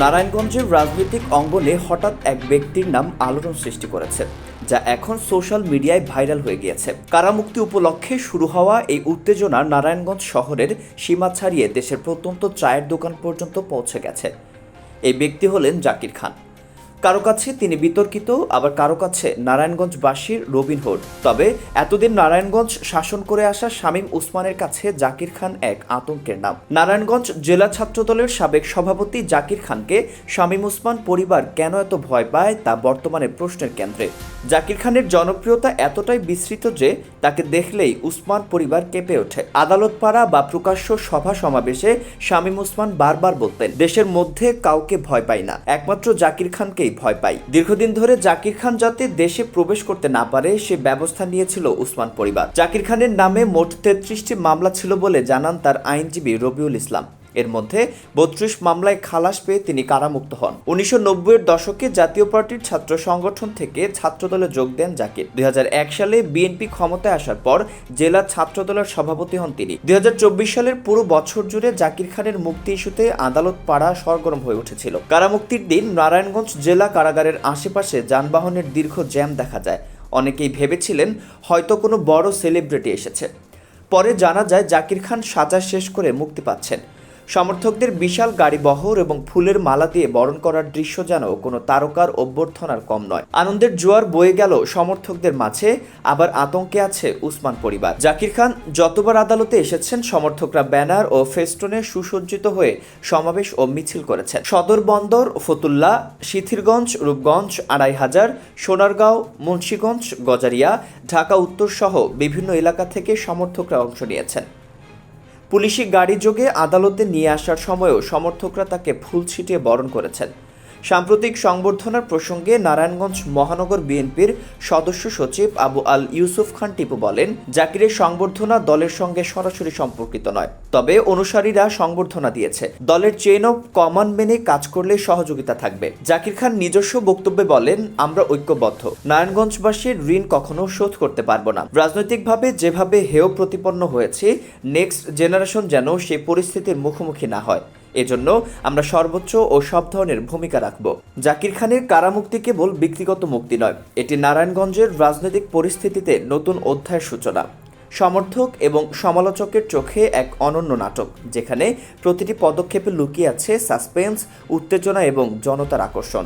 নারায়ণগঞ্জের রাজনৈতিক অঙ্গনে হঠাৎ এক ব্যক্তির নাম আলোড়ন সৃষ্টি করেছে, যা এখন সোশ্যাল মিডিয়ায় ভাইরাল হয়ে গিয়েছে। কারামুক্তি উপলক্ষে শুরু হওয়া এই উত্তেজনা নারায়ণগঞ্জ শহরের সীমা ছাড়িয়ে দেশের প্রত্যন্ত চায়ের দোকান পর্যন্ত পৌঁছে গেছে। এই ব্যক্তি হলেন জাকির খান। কারও কাছে তিনি বিতর্কিত, আবার কারও কাছে নারায়ণগঞ্জবাসীর রবিনহুড তবে এতদিন নারায়ণগঞ্জ শাসন করে আসা শামীম উসমানের কাছে জাকির খান এক আতঙ্কের নাম। নারায়ণগঞ্জ জেলা ছাত্রদলের সাবেক সভাপতি জাকির খানকে শামীম উসমান পরিবার কেন এত ভয় পায় তা বর্তমানে প্রশ্নের কেন্দ্রে। জাকির খানের জনপ্রিয়তা এতটাই বিস্তৃত যে তাকে দেখলেই উসমান পরিবার কেঁপে ওঠে। আদালত পাড়া বা প্রকাশ্য সভা সমাবেশে শামীম উসমান বারবার বলতেন, দেশের মধ্যে কাউকে ভয় পাই না। একমাত্র জাকির খানকেই ভয় পাই দীর্ঘদিন ধরে জাকির খান যাতে দেশে প্রবেশ করতে না পারে, সে ব্যবস্থা নিয়েছিল উসমান পরিবার। জাকির খানের নামে মোট তেত্রিশটি মামলা ছিল বলে জানান তার আইনজীবী রবিউল ইসলাম। এর মধ্যে বত্রিশ মামলায় খালাস পেয়ে তিনি কারামুক্ত হন। উনিশশো নব্বইয়ের দশকে জাতীয় পার্টির ছাত্র সংগঠন থেকে ছাত্রদলে যোগ দেন জাকির। দুই সালে বিএনপি ক্ষমতায় আসার পর জেলা ছাত্রদলের সভাপতি হন তিনি। দুই সালের পুরো বছর জুড়ে জাকির খানের মুক্তি ইস্যুতে আদালত পাড়া সরগরম হয়ে উঠেছিল। কারামুক্তির দিন নারায়ণগঞ্জ জেলা কারাগারের আশেপাশে যানবাহনের দীর্ঘ জ্যাম দেখা যায়। অনেকেই ভেবেছিলেন হয়তো কোনো বড় সেলিব্রিটি এসেছে। পরে জানা যায় জাকির খান সাজা শেষ করে মুক্তি পাচ্ছেন। সমর্থকদের বিশাল গাড়ি বহর এবং ফুলের মালা দিয়ে বরণ করার দৃশ্য যেন কোনো তারকার অভ্যর্থনার কম নয়। আনন্দের জোয়ার বয়ে গেল সমর্থকদের মাঝে, আবার আতঙ্কে আছে উসমান পরিবার। জাকির খান যতবার আদালতে এসেছেন, সমর্থকরা ব্যানার ও ফেস্টনে সুসজ্জিত হয়ে সমাবেশ ও মিছিল করেছেন। সদর বন্দর ফতুল্লা শিথিরগঞ্জ রূপগঞ্জ, আড়াই হাজার, সোনারগাঁও, মুন্সীগঞ্জ, গজারিয়া, ঢাকা উত্তর সহ বিভিন্ন এলাকা থেকে সমর্থকরা অংশ নিয়েছেন। পুলিশি গাড়ি যোগে আদালতে নিয়ে আসার সময়ও সমর্থকরা তাকে ফুল ছিটিয়ে বরণ করেছেন। সাম্প্রতিক সংবর্ধনার প্রসঙ্গে নারায়ণগঞ্জ মহানগর বিএনপির সদস্য সচিব আবু আল ইউসুফ খান টিপু বলেন, জাকিরের সংবর্ধনা দলের সঙ্গে সরাসরি সম্পর্কিত নয়, তবে অনুসারীরা সংবর্ধনা দিয়েছে। দলের চেইন অফ কমান্ড মেনে কাজ করলে সহযোগিতা থাকবে। জাকির খান নিজস্ব বক্তব্যে বলেন, আমরা ঐক্যবদ্ধ। নারায়ণগঞ্জবাসীর ঋণ কখনো শোধ করতে পারব না। রাজনৈতিকভাবে যেভাবে হেয় প্রতিপন্ন হয়েছে নেক্সট জেনারেশন যেন সেই পরিস্থিতির মুখোমুখি না হয়। এজন্য আমরা সর্বোচ্চ ও সব ধরনের ভূমিকা রাখব। জাকির খানের কারামুক্তি কেবল ব্যক্তিগত মুক্তি নয়, এটি নারায়ণগঞ্জের রাজনৈতিক পরিস্থিতিতে নতুন অধ্যায়ের সূচনা। সমর্থক এবং সমালোচকের চোখে এক অনন্য নাটক, যেখানে প্রতিটি পদক্ষেপে লুকিয়ে আছে সাসপেন্স, উত্তেজনা এবং জনতার আকর্ষণ।